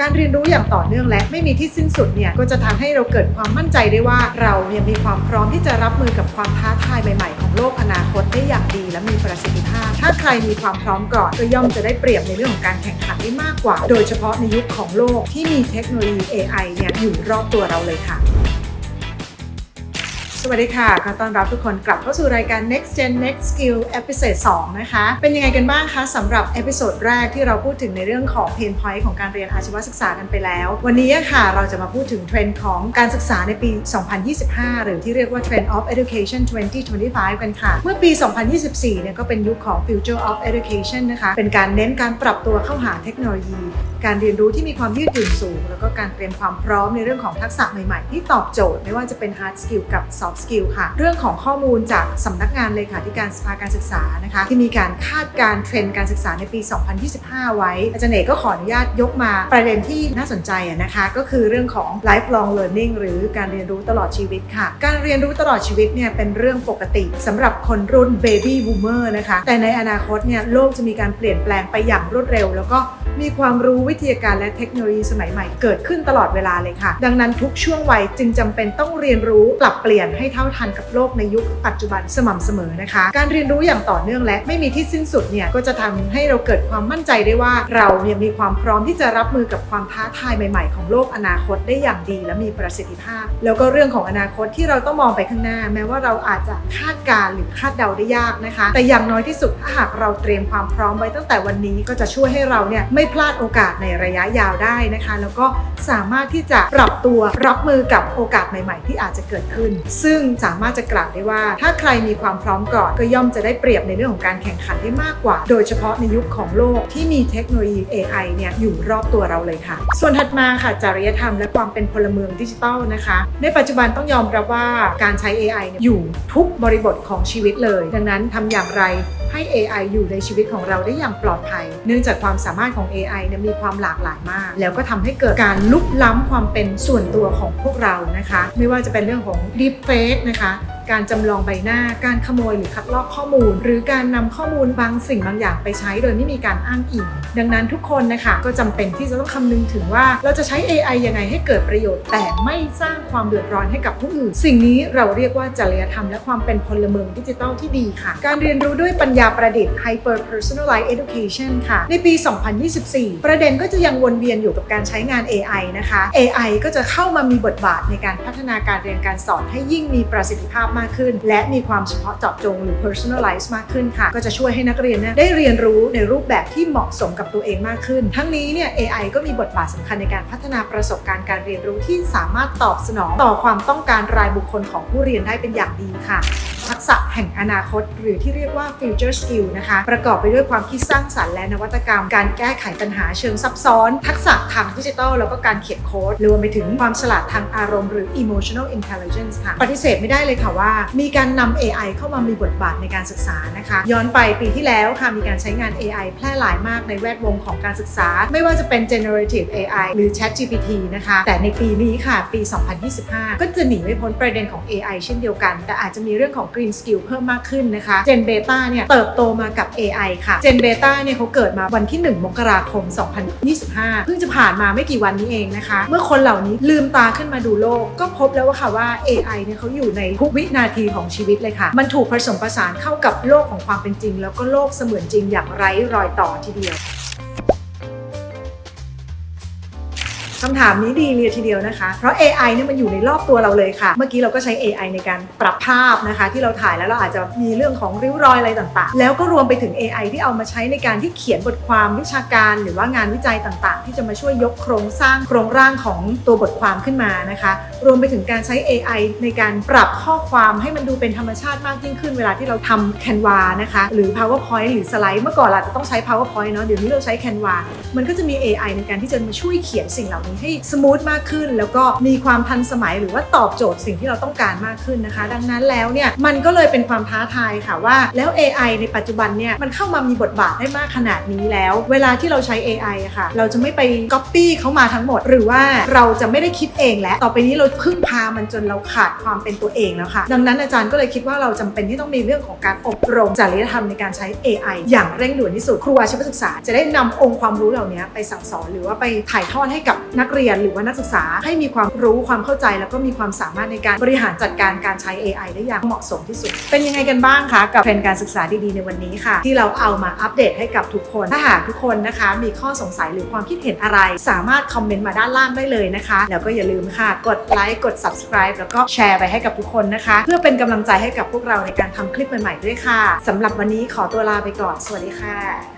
การเรียนรู้อย่างต่อเนื่องและไม่มีที่สิ้นสุดเนี่ยก็จะทำให้เราเกิดความมั่นใจได้ว่าเราเนี่ยมีความพร้อมที่จะรับมือกับความท้าทายใหม่ๆ ของโลกอนาคตได้อย่างดีและมีประสิทธิภาพ ถ้าใครมีความพร้อมก่อนก็ย่อมจะได้เปรียบในเรื่องของการแข่งขันได้มากกว่า โดยเฉพาะในยุคของโลกที่มีเทคโนโลยี AI เนี่ยอยู่รอบตัวเราเลยค่ะ สวัสดีค่ะขอต้อนรับทุกคนกลับเข้าสู่รายการ Next Gen Next Skill Episode 2นะคะ เป็นยังไงกันบ้างคะสำหรับเอพิโซดแรกที่เราพูดถึงในเรื่องของ Pain Point ของการเรียนอาชีวศึกษากันไปแล้ว วันนี้ค่ะเราจะมาพูดถึงเทรนด์ของการศึกษาในปี 2025 หรือที่เรียกว่า Trend of Education 2025 กันค่ะ เมื่อปี 2024 เนี่ยก็เป็นยุคของ Future of Education นะคะ เป็นการเน้นการปรับตัวเข้าหาเทคโนโลยี การเรียนรู้ที่มีความยืดหยุ่นสูง แล้วก็การเตรียมความพร้อมในเรื่องของทักษะใหม่ๆ ที่ตอบโจทย์ไม่ว่าจะเป็น hard skill กับ soft skill ค่ะ เรื่องของข้อมูลจากสำนักงานเลขาธิการสภาการศึกษานะคะ ที่มีการคาดการเทรนด์การศึกษาในปี 2025 ไว้ อาจารย์เอกก็ขออนุญาตยกมาประเด็นที่น่าสนใจนะคะ ก็คือเรื่องของ lifelong learning หรือการเรียนรู้ตลอดชีวิตค่ะ การเรียนรู้ตลอดชีวิตเนี่ยเป็นเรื่องปกติสำหรับคนรุ่น baby boomer นะคะ แต่ในอนาคตเนี่ยโลกจะมีการเปลี่ยนแปลงไปอย่างรวดเร็ว แล้วก็ มีความรู้วิทยาการและเทคโนโลยีสมัยใหม่เกิดขึ้นตลอดเวลาเลยค่ะ ดังนั้นทุกช่วงวัยจึงจำเป็นต้องเรียนรู้ปรับเปลี่ยนให้เท่าทันกับโลกในยุคปัจจุบันสม่ำเสมอนะคะ การเรียนรู้อย่างต่อเนื่องและไม่มีที่สิ้นสุดเนี่ยก็จะทำให้เราเกิดความมั่นใจได้ว่า เราเนี่ยมีความพร้อมที่จะรับมือกับความท้าทายใหม่ ๆ ของโลกอนาคตได้อย่างดี และมีประสิทธิภาพ แล้วก็เรื่องของอนาคตที่เราต้องมองไปข้างหน้า แม้ว่าเราอาจจะคาดการหรือคาดเดาได้ยากนะคะ แต่อย่างน้อยที่สุดถ้าหากเราเตรียมความพร้อมไว้ตั้งแต่วันนี้ก็จะช่วยให้เราเนี่ยไม่พลาดโอกาสในระยะยาวได้นะคะ แล้วก็สามารถที่จะปรับตัวรับมือกับโอกาสใหม่ ๆ ที่อาจจะเกิดขึ้น ซึ่งสามารถจะกล่าวได้ว่า ถ้าใครมีความพร้อมก่อนก็ย่อมจะได้เปรียบในเรื่องของการแข่งขันได้มากกว่า โดยเฉพาะในยุคของโลกที่มีเทคโนโลยี AI เนี่ยอยู่รอบตัวเราเลยค่ะ ส่วนถัดมาค่ะจริยธรรมและความเป็นพลเมืองดิจิทัลนะคะ ในปัจจุบันต้องยอมรับว่าการใช้ AI เนี่ยอยู่ทุกบริบทของชีวิตเลย ดังนั้นทำอย่างไรให้ AI อยู่ในชีวิตของเราได้อย่างปลอดภัย เนื่องจากความสามารถของ AI เนี่ยมีความหลากหลายมาก แล้วก็ทำให้เกิดการลุกล้ำความเป็นส่วนตัวของพวกเรานะคะ ไม่ว่าจะเป็นเรื่องของ Deepfake นะคะ การจำลองใบหน้า การขโมยหรือคัดลอกข้อมูล หรือการนำข้อมูลบางสิ่งบางอย่างไปใช้ โดยไม่มีการอ้างอิง ดังนั้นทุกคนนะคะก็จำเป็นที่จะต้องคำนึงถึงว่าเราจะใช้ AI ยังไงให้เกิดประโยชน์ แต่ไม่สร้างความเดือดร้อนให้กับผู้อื่น สิ่งนี้เราเรียกว่าจริยธรรมและความเป็นพลเมืองดิจิทัลที่ดีค่ะ การเรียนรู้ด้วยปัญญาประดิษฐ์ Hyper Personalized Education ค่ะ ในปี 2024 ประเด็นก็จะยังวนเวียนอยู่กับการใช้งาน AI นะคะ AI ก็จะเข้ามามีบทบาทในการพัฒนาการเรียนการสอนให้ยิ่งมีประสิทธิภาพมากขึ้น และมีความเฉพาะเจาะจงหรือ personalize มากขึ้นค่ะ ก็จะช่วยให้นักเรียนเนี่ยได้เรียนรู้ในรูปแบบที่เหมาะสมกับตัวเองมากขึ้น ทั้งนี้เนี่ย AI ก็มีบทบาทสำคัญในการพัฒนาประสบการณ์การเรียนรู้ที่สามารถตอบสนองต่อความต้องการรายบุคคลของผู้เรียนได้เป็นอย่างดีค่ะ ทักษะแห่งอนาคต หรือที่เรียกว่า future skill นะคะ ประกอบไปด้วยความคิดสร้างสรรค์และนวัตกรรม การแก้ไขปัญหาเชิงซับซ้อน ทักษะทางดิจิทัลแล้วก็การเขียนโค้ดรวมไปถึงความฉลาดทางอารมณ์หรือ emotional intelligence ค่ะ ปฏิเสธไม่ได้เลยค่ะว่า มีการนำ AI เข้ามามีบทบาทในการศึกษานะคะ ย้อนไปปีที่แล้วค่ะมีการใช้งาน AI แพร่หลายมากในแวดวงของการศึกษา ไม่ว่าจะเป็น generative AI หรือ ChatGPT นะคะ แต่ในปีนี้ค่ะปี 2025 ก็จะหนีไม่พ้นประเด็นของ AI เช่นเดียวกัน แต่อาจจะมีเรื่องของ green skill เพิ่มมากขึ้นนะคะ Gen Beta เนี่ยเติบโตมากับ AI ค่ะ Gen Beta เนี่ยเขาเกิดมาวันที่ 1 มกราคม 2025 เพิ่งจะผ่านมาไม่กี่วันนี้เองนะคะ เมื่อคนเหล่านี้ลืมตาขึ้นมาดูโลก ก็พบแล้วว่าค่ะว่า AI เนี่ยเขาอยู่ในทุกวินาทีของชีวิตเลยค่ะ มันถูกผสมผสานเข้ากับโลกของความเป็นจริง แล้วก็โลกเสมือนจริงอย่างไร้รอยต่อทีเดียว คำถามนี้ดีเลยทีเดียวนะคะ เพราะ AI เนี่ยมันอยู่ในรอบตัวเราเลยค่ะ เมื่อกี้เราก็ใช้ AI ในการปรับภาพนะคะ ที่เราถ่ายแล้วเราอาจจะมีเรื่องของริ้วรอยอะไรต่างๆ แล้วก็รวมไปถึง AI ที่เอามาใช้ในการที่เขียนบทความวิชาการ หรือว่างานวิจัยต่างๆ ที่จะมาช่วยยกโครงสร้างโครงร่างของตัวบทความขึ้นมานะคะ รวมไปถึงการใช้ AI ในการปรับข้อความให้มันดูเป็นธรรมชาติมากยิ่งขึ้นเวลาที่เราทำ Canva นะคะหรือ PowerPoint หรือสไลด์เมื่อก่อนเราจะต้องใช้ PowerPoint เนาะเดี๋ยวนี้เราใช้ Canva มันก็จะมี AI ในการที่จะมาช่วยเขียนสิ่งเหล่านี้ให้สมูทมากขึ้น แล้วก็มีความทันสมัยหรือว่าตอบโจทย์สิ่งที่เราต้องการมากขึ้นนะคะ ดังนั้นแล้วเนี่ยมันก็เลยเป็นความท้าทายค่ะว่า แล้ว AI ในปัจจุบันเนี่ยมันเข้ามามีบทบาทได้มากขนาดนี้แล้ว เวลาที่เราใช้ AI อะค่ะ เราจะไม่ไป Copy เขามาทั้งหมด หรือว่าเราจะไม่ได้คิดเองแล้วต่อไปนี้เราพึ่งพามันจนเราขาดความเป็นตัวเองแล้วค่ะ ดังนั้นอาจารย์ก็เลยคิดว่าเราจำเป็นที่ต้องมีเรื่องของการอบรมจริยธรรมในการใช้ AI อย่างเร่งด่วนที่สุดครูอาชีวศึกษา จะได้นำองค์ความรู้เหล่านี้ไปสั่งสอนหรือว่าไปถ่ายทอดให้กับนักเรียนหรือว่านักศึกษาให้มีความรู้ความเข้าใจ แล้วก็มีความสามารถในการบริหารจัดการการใช้ AI ได้อย่างเหมาะสมที่สุด เป็นยังไงกันบ้างคะกับเทรนการศึกษาดีๆในวันนี้ค่ะ ที่เราเอามาอัปเดตให้กับทุกคน ถ้าหากทุกคนนะคะ มีข้อสงสัยหรือความคิดเห็นอะไร สามารถคอมเมนต์มาด้านล่างได้เลยนะคะ แล้วก็อย่าลืมค่ะ กดไลค์กด subscribe แล้วก็แชร์ไปให้กับทุกคนนะคะ เพื่อเป็นกำลังใจให้กับพวกเราในการทำคลิปใหม่ๆด้วยค่ะสำหรับวันนี้ขอตัวลาไปก่อนสวัสดีค่ะ